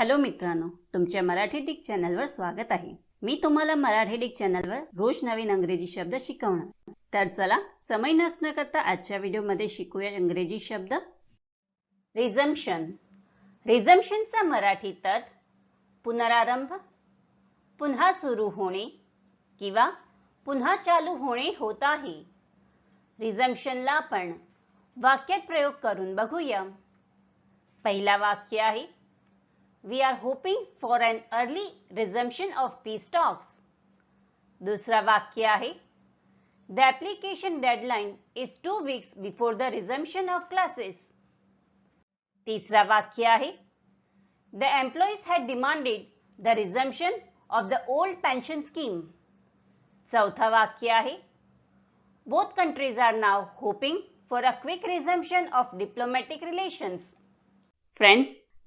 Hello मित्रांनो तुमच्या Marathi Dick चॅनलवर स्वागत आहे. मी तुम्हाला मराठी डिक चॅनलवर रोज नवीन अंग्रेजी शब्द शिकवणार. तर चला समय नसणं करता आजच्या व्हिडिओमध्ये शिकूया इंग्रजी शब्द. रिझम्शन रिझम्शनचा मराठी अर्थ पुनरारंभ पुन्हा सुरू होणे किंवा पुन्हा चालू होणे होत आहे. रिझम्शनला आपण वाक्यात प्रयोग करून बघूया. पहिला वाक्य आहे We are hoping for an early resumption of peace talks दुसरा वाक्य आहे the application deadline is two weeks before the resumption of classes तिसरा वाक्य आहे the employees had demanded the resumption of the old pension scheme चौथा वाक्य आहे both countries are now hoping for a quick resumption of diplomatic relations. Friends